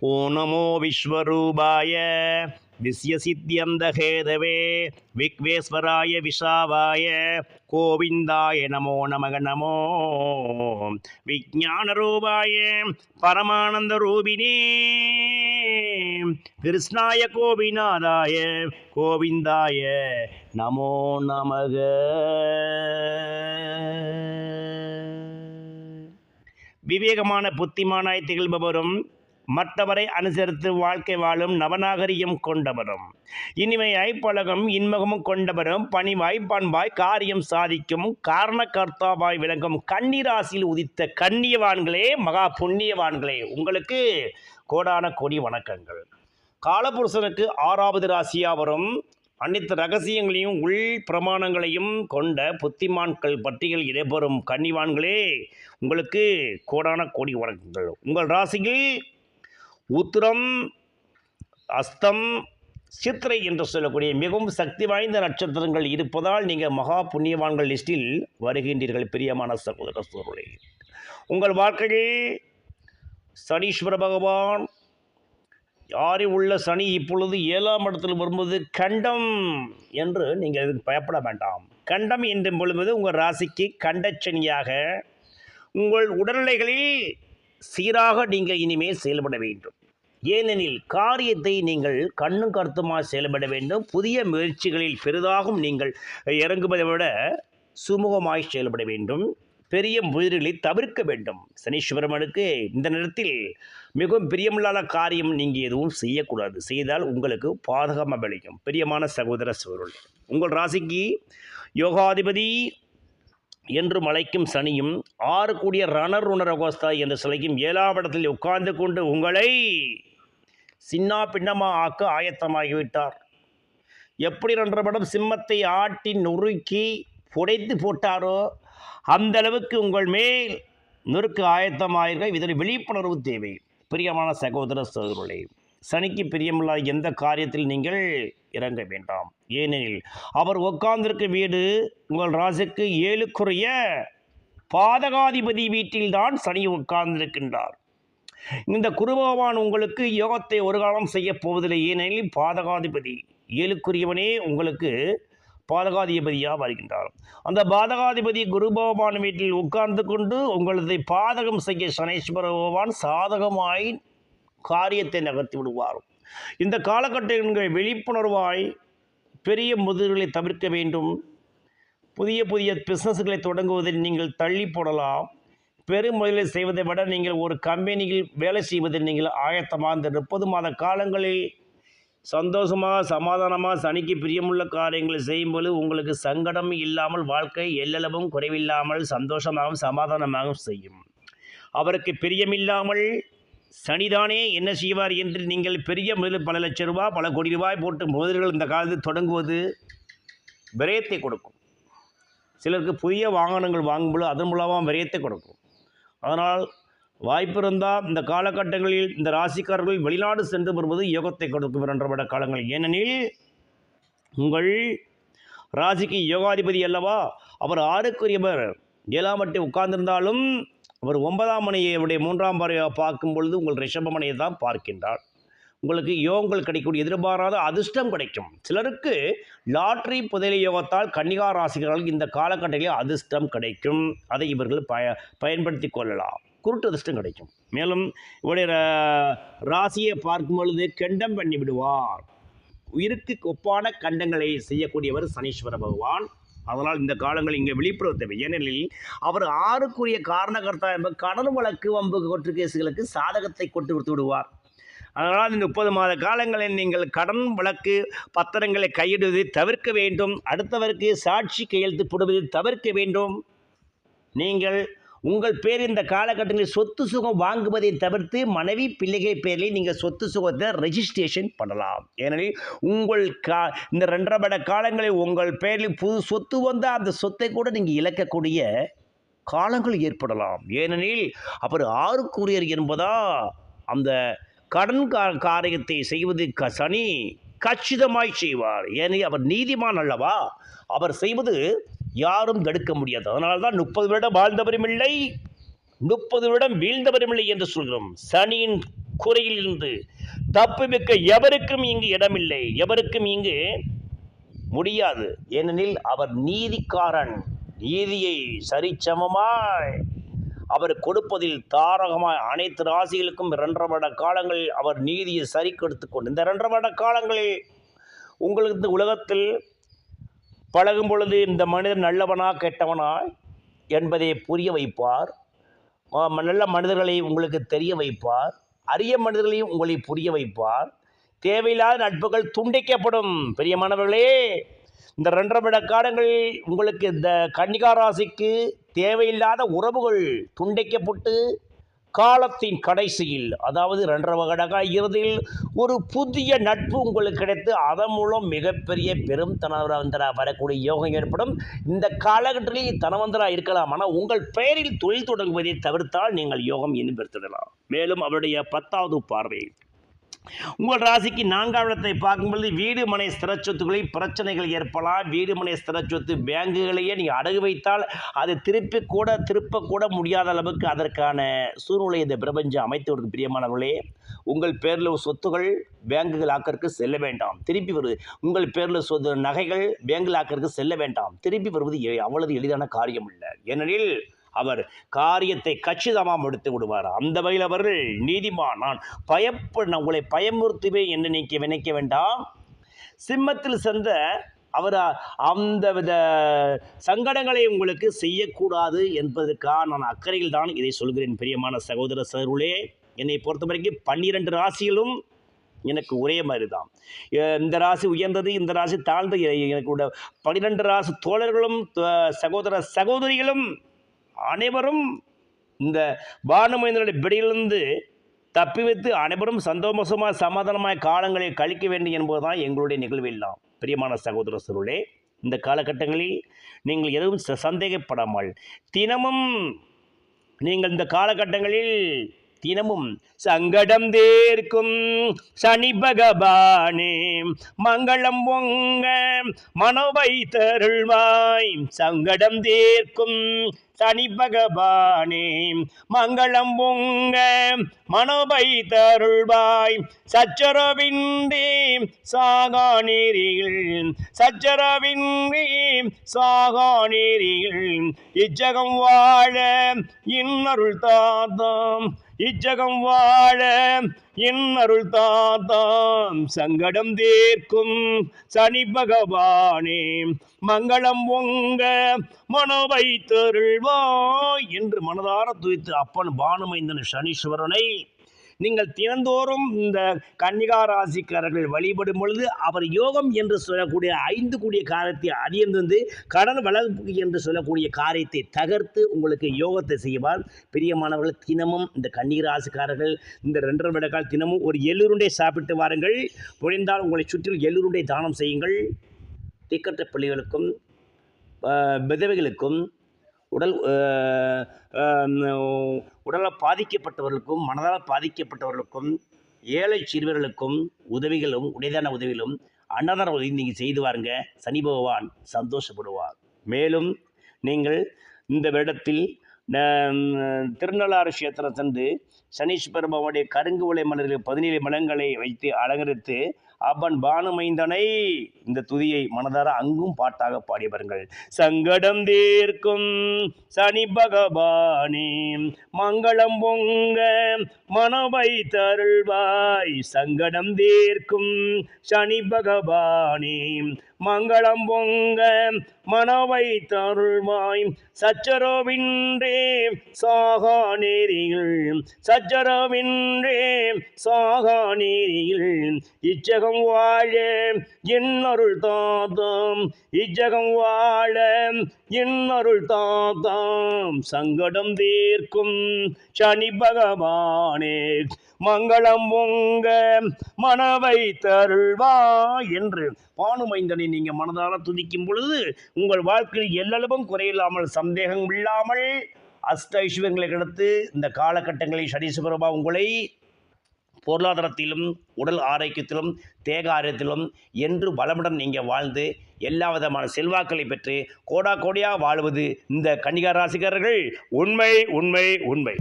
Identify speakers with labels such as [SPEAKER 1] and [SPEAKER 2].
[SPEAKER 1] ஓ நமோ விஸ்வரூபாய. விஸ்யசித்தியந்தஹேதவே விக்வேஸ்வராய விஷாவாய கோவிந்தாய நமோ நமக நமோ. விஜான ரூபாய பரமானந்த ரூபினே கிருஷ்ணாய கோபிநாதாய. கோவிந்தாய நமோ நமக. விவேகமான புத்திமானாய் திகழ்பவரும் மற்றவரை அனுசரித்து வாழ்க்கை வாழும் நவநாகரிகம் கொண்டவரும். இனிமை ஐப்பழகம் இன்முகமும் கொண்டவரும் பணிவாய் பண்பாய் காரியம் சாதிக்கும் காரணகர்த்தாவாய் விளங்கும் கன்னிராசியில் உதித்த கண்ணியவான்களே மகா புண்ணியவான்களே உங்களுக்கு கோடான கோடி வணக்கங்கள். காலபுருஷனுக்கு ஆறாவது ராசியாக வரும். அனைத்து ரகசியங்களையும் உள் பிரமாணங்களையும் கொண்ட புத்திமான்கள் பட்டியல் இடம்பெறும் கன்னிவான்களே உங்களுக்கு கோடான கோடி வணக்கங்கள். உங்கள் ராசியில் உத்திரம் அஸ்தம் சித்திரை என்று சொல்லக்கூடிய மிகவும் சக்தி வாய்ந்த நட்சத்திரங்கள் இருப்பதால் நீங்கள் மகா புண்ணியவான்கள் லிஸ்டில் வருகின்றீர்கள் பிரியமான சகோதர சோழர்களே உங்கள் வாழ்க்கையில் சனீஸ்வர பகவான் யாரி உள்ள சனி இப்பொழுது ஏழாம் இடத்தில் வரும்போது கண்டம் என்று நீங்கள் இதுக்கு பயப்பட வேண்டாம். கண்டம் என்று பொழுது உங்கள் ராசிக்கு கண்டச்சனியாக உங்கள் உடல்நிலைகளில் சீராக நீங்கள் இனிமேல் செயல்பட வேண்டும். ஏனெனில் காரியத்தை நீங்கள் கண்ணும் கருத்துமாக செயல்பட வேண்டும். புதிய முயற்சிகளில் பெரிதாகும் நீங்கள் இறங்குவதை விட சுமூகமாய் செயல்பட வேண்டும். பெரிய முயற்சிகளை தவிர்க்க வேண்டும். சனீஸ்வரமனுக்கு இந்த நேரத்தில் மிகவும் பிரியமில்லாத காரியம் நீங்கள் எதுவும் செய்யக்கூடாது. செய்தால் உங்களுக்கு பாதகமாக விளையும் பிரியமான சகோதர சூழல் உங்கள் ராசிக்கு யோகாதிபதி என்று மலைக்கும் சனியும் ஆறு கூடிய ரணர் உணரகோஸ்தா என்று சிலைக்கும் ஏழாம் இடத்தில் உட்கார்ந்து கொண்டு உங்களை சின்னா பின்னமா ஆக்க ஆயத்தமாகிவிட்டார். எப்படி என்ற படம் சிம்மத்தை ஆட்டி நொறுக்கி புடைத்து போட்டாரோ அந்த அளவுக்கு உங்கள் மேல் நொறுக்கு ஆயத்தமாயிருக்க இதில் விழிப்புணர்வு தேவை. பிரியமான சகோதர சகோதரர்களே சனிக்கு பிரியமில்லாத எந்த காரியத்தில் நீங்கள் இறங்க வேண்டாம். ஏனெனில் அவர் உட்கார்ந்திருக்க வீடு உங்கள் ராசுக்கு ஏழுக்குரிய பாதகாதிபதி வீட்டில்தான் சனி உட்கார்ந்திருக்கின்றார். இந்த குருபகவான் உங்களுக்கு யோகத்தை ஒரு காலம் செய்ய போவதில்லை. ஏனெனில் பாதகாதிபதி ஏழுக்குரியவனே உங்களுக்கு பாதகாதிபதியாக வருகின்றார். அந்த பாதகாதிபதி குரு பகவான் வீட்டில் உட்கார்ந்து கொண்டு உங்களது பாதகம் செய்ய சனேஸ்வர பகவான் சாதகமாய் காரியத்தை நகர்த்தி விடுவார். இந்த காலகட்டங்கள் விழிப்புணர்வாய் பெரிய முதல்களை தவிர்க்க வேண்டும். புதிய புதிய பிஸ்னஸ்களை தொடங்குவதில் நீங்கள் தள்ளி போடலாம். பெரும் செய்வதை விட நீங்கள் ஒரு கம்பெனியில் வேலை செய்வதில் நீங்கள் ஆயத்தமாக இந்த முப்பது மாத காலங்களில் சந்தோஷமாக சமாதானமாக சனிக்கு பிரியமுள்ள காரியங்களை செய்யும்போது உங்களுக்கு சங்கடம் இல்லாமல் வாழ்க்கை எல்லளவும் குறைவில்லாமல் சந்தோஷமாகவும் சமாதானமாகவும் செய்யும். அவருக்கு பிரியமில்லாமல் சனிதானே என்ன செய்வார் என்று நீங்கள் பெரிய முதலில் பல லட்சம் ரூபாய் பல கோடி ரூபாய் போட்டு முதல்கள் இந்த காலத்தில் தொடங்குவது விரயத்தை கொடுக்கும். சிலருக்கு புதிய வாகனங்கள் வாங்கும்போது அதன் மூலமாக விரயத்தை கொடுக்கும். அதனால் வாய்ப்பு இருந்தால் இந்த காலகட்டங்களில் இந்த ராசிக்காரர்கள் வெளிநாடு சென்று வருவது யோகத்தை கொடுக்கும் இரண்டரை காலங்கள். ஏனெனில் உங்கள் ராசிக்கு யோகாதிபதி அல்லவா? அவர் ஆறுக்குரியவர் ஏழாம் வட்டி உட்கார்ந்திருந்தாலும் அவர் ஒன்பதாம் மனையை மூன்றாம் பறவையாக பார்க்கும் பொழுது உங்கள் ரிஷபமனையை தான் பார்க்கின்றார். உங்களுக்கு யோகங்கள் கிடைக்கக்கூடிய எதிர்பாராத அதிர்ஷ்டம் கிடைக்கும். சிலருக்கு லாட்ரி புதையல் யோகத்தால் கன்னிகா ராசிகர்கள் இந்த காலகட்டத்தில் அதிர்ஷ்டம் கிடைக்கும். அதை இவர்கள் பய பயன்படுத்தி கொள்ளலாம். குருட்டு அதிர்ஷ்டம் கிடைக்கும். மேலும் இவருடைய ரா- ராசியை பார்க்கும் பொழுது கெண்டம் பண்ணி விடுவார். உயிருக்கு ஒப்பான கண்டங்களை செய்யக்கூடியவர் சனீஸ்வர பகவான். அதனால் இந்த காலங்கள் இங்கே விழிப்புணர்வு தேவை ஏனெனில் அவர் ஆறுக்குரிய காரணகர்த்தா என்ப கடன் வழக்கு வம்பு கொற்று கேசுகளுக்கு சாதகத்தை கொண்டு கொடுத்து விடுவார். அதனால் இந்த முப்பது மாத காலங்களில் நீங்கள் கடன் வழக்கு பத்திரங்களை கையிடுவதை தவிர்க்க வேண்டும். அடுத்தவருக்கு சாட்சி கையெழுத்து போடுவதை தவிர்க்க வேண்டும். நீங்கள் உங்கள் பேர் இந்த காலகட்டங்களில் சொத்து சுகம் வாங்குவதை தவிர்த்து மனைவி பிள்ளைகள் பேரில் நீங்கள் சொத்து சுகத்தை ரெஜிஸ்ட்ரேஷன் பண்ணலாம். ஏனெனில் உங்கள் கா இந்த ரெண்டரை பட காலங்களில் உங்கள் பேரில் புது சொத்து வந்தால் அந்த சொத்தை கூட நீங்கள் இழக்கக்கூடிய காலங்கள் ஏற்படலாம். ஏனெனில் அவர் ஆறுக்குரியர் என்பதா அந்த கடன் கா- காரியத்தை செய்வது க சனி கச்சிதமாய் செய்வார். ஏனெனில் அவர் நீதிமான் அல்லவா? அவர் செய்வது யாரும் தடுக்க முடியாது. அதனால்தான் முப்பது வருடம் வாழ்ந்தவரும் இல்லை முப்பது வருடம் வீழ்ந்தவரும் இல்லை என்று சொல்கிறோம். சனியின் குறையிலிருந்து தப்புமிக்க எவருக்கும் இங்கு இடமில்லை. எவருக்கும் இங்கு முடியாது. ஏனெனில் அவர் நீதிக்காரன். நீதியை சரிசமமாய் அவர் கொடுப்பதில் தாரகமாய் அனைத்து ராசிகளுக்கும் இரண்டரை வருட காலங்களில் அவர் நீதியை சரி கொடுத்து கொண்டு இந்த இரண்டரை வருட காலங்களில் உங்களுக்கு இந்த உலகத்தில் பழகும் பொழுது இந்த மனிதன் நல்லவனா கெட்டவனா என்பதை புரிய வைப்பார். நல்ல மனிதர்களை உங்களுக்கு தெரிய வைப்பார். அரிய மனிதர்களையும் உங்களை புரிய வைப்பார். தேவையில்லாத நட்புகள் துண்டிக்கப்படும். பெரியமானவர்களே இந்த ரெண்டரை விட காலங்களில் உங்களுக்கு இந்த கன்னிகா ராசிக்கு தேவையில்லாத உறவுகள் துண்டிக்கப்பட்டு காலத்தின் கடைசியில் அதாவது ரெண்டரை வகடகா இறுதியில் ஒரு புதிய நட்பு உங்களுக்கு கிடைத்து அதன் மூலம் மிகப்பெரிய பெரும் தனவந்தரா வரக்கூடிய யோகம் ஏற்படும். இந்த காலகட்டத்தில் தனவந்தரா இருக்கலாம் ஆனால் உங்கள் பெயரில் தொழில் தொடங்குவதை தவிர்த்தால் நீங்கள் யோகம் இன்னும் மேலும் அவருடைய பத்தாவது பார்வை. உங்கள் ராசிக்கு நான்காம் இடத்தை பார்க்கும்பொழுது வீடு மனை ஸ்திர சொத்துக்களில் பிரச்சனைகள் ஏற்படலாம். வீடு மனை ஸ்திர சொத்து பேங்குகளையே நீங்கள் அடகு வைத்தால் அது திருப்பி கூட திருப்ப கூட முடியாத அளவுக்கு அதற்கான சூழ்நிலை இந்த பிரபஞ்சம் அமைத்து கொடுக்கும் பிரியமானவர்களே உங்கள் பேரில் சொத்துகள் பேங்குகள் ஆக்கருக்கு செல்ல வேண்டாம். திருப்பி வருவது உங்கள் பேரில் சொத்து நகைகள் பேங்கில் ஆக்கருக்கு செல்ல வேண்டாம். திருப்பி வருவது எ- அவ்வளவு எளிதான காரியம் இல்லை ஏனெனில் அவர் காரியத்தை கச்சிதமாக முடித்து விடுவார். அந்த வகையில் அவர்கள் நீதிமான் நான் பயப்ப நான் உங்களை பயமுறுத்துவேன் என்று நினைக்க நினைக்க வேண்டாம். சிம்மத்தில் சென்ற அவர் அந்த வித சங்கடங்களை உங்களுக்கு செய்யக்கூடாது என்பதற்காக நான் அக்கறையில் தான் இதை சொல்கிறேன் பிரியமான சகோதர சருளே என்னை பொறுத்த வரைக்கும் பன்னிரெண்டு ராசிகளும் எனக்கு ஒரே மாதிரி தான். இந்த ராசி உயர்ந்தது இந்த ராசி தாழ்ந்தது. எனக்கு கூட பன்னிரெண்டு ராசி தோழர்களும் சகோதர சகோதரிகளும் அனைவரும் இந்த பானுமனிதனுடைய பிடியிலிருந்து தப்பி வைத்து அனைவரும் சந்தோஷமாக சமாதானமாக காலங்களை கழிக்க வேண்டும் என்பதுதான் எங்களுடைய நிகழ்வெல்லாம் பிரியமான சகோதர சருளே இந்த காலகட்டங்களில் நீங்கள் எதுவும் ச- சந்தேகப்படாமல் தினமும் நீங்கள் இந்த காலகட்டங்களில் தினமும் சங்கடம் தேர்க்கும் சனி பகவானே மங்களம் உங்க மனோவை தருள்வாய் சங்கடம் தேர்க்கும் சனி பகவானே மங்களம் உங்க மனோபை தருள்வாய் சச்சரவின்றி சாகா நீரில் சச்சரவின்றி சாகா நீரில் இச்சகம் வாழ இன்னருள் தாத்தாம் இச்சகம் வாழ இன்னருள் தாத்தாம் சங்கடம் தீர்க்கும் சனி பகவானே மங்களம் பொங்க மனோவை தருள்வாய் என்று மனதார துய்த்து அப்பன் பானுமைந்தன் சனீஸ்வரனை நீங்கள் தினந்தோறும் இந்த கன்னிகா ராசிக்காரர்கள் வழிபடும் பொழுது அவர் யோகம் என்று சொல்லக்கூடிய ஐந்து கூடிய காரியத்தை அதிர்ந்து கடன் வளர்ப்பு என்று சொல்லக்கூடிய காரியத்தை தகர்த்து உங்களுக்கு யோகத்தை செய்வார். பிரியமானவர்கள் தினமும் இந்த கன்னிகா ராசிக்காரர்கள் இந்த ரெண்டரை விடக்கால் தினமும் ஒரு எள்ளுருண்டை சாப்பிட்டு வாருங்கள். புரிந்தால் உங்களை சுற்றிலும் எள்ளுருண்டை தானம் செய்யுங்கள். திக்கற்ற பிள்ளைகளுக்கும் விதவைகளுக்கும் உடல் உடலால் பாதிக்கப்பட்டவர்களுக்கும் மனதால் பாதிக்கப்பட்டவர்களுக்கும் ஏழை சிறுவர்களுக்கும் உதவிகளும் உடைதான உதவிகளும் அன்னதான உதவி நீங்கள் செய்து வாருங்க. சனி பகவான் சந்தோஷப்படுவார். மேலும் நீங்கள் இந்த வருடத்தில் திருநள்ளாறு கஷேத்திரம் சென்று சனீஸ்வர பகவானுடைய கருங்கு உலை மலர்கள் பதினேழு மலங்களை வைத்து அலங்கரித்து அவன் பானுமைந்தனை. இந்த துதியை மனதார அங்கும் பாட்டாக பாடி சங்கடம் தீர்க்கும் சனி பகவானே மங்களம் பொங்க மனவை தருள்வாய் சங்கடம் தீர்க்கும் சனி பகவானே மங்களம் பொங்க மனவை தருள்வாய் சச்சரவின்றே சாகா நேரில் சச்சரவின்றே சாகா நேரில் இச்சகம் வாழ இன்னருள் தாத்தாம் இச்சகம் வாழ இன்னருள் தாத்தாம். சங்கடம் தீர்க்கும் சனி பகவானே மங்களம் பொங்க மனவை தருள்வா என்று பானுமைந்தனை நீங்கள் மனதார துதிக்கும் பொழுது உங்கள் வாழ்க்கையில் எல்லளவும் குறையில்லாமல் சந்தேகம் இல்லாமல் அஷ்ட ஐஸ்வர்யங்களை கிடைத்து இந்த காலகட்டங்களில் சனீஸ்வரபா உங்களை பொருளாதாரத்திலும் உடல் ஆரோக்கியத்திலும் தேக ஆரோக்கியத்திலும் என்று வளமுடன் நீங்கள் வாழ்ந்து எல்லா விதமான செல்வாக்களை பெற்று கோடா கோடியாக வாழ்வது இந்த கன்னிகா ராசிக்காரர்கள். உண்மை உண்மை உண்மை.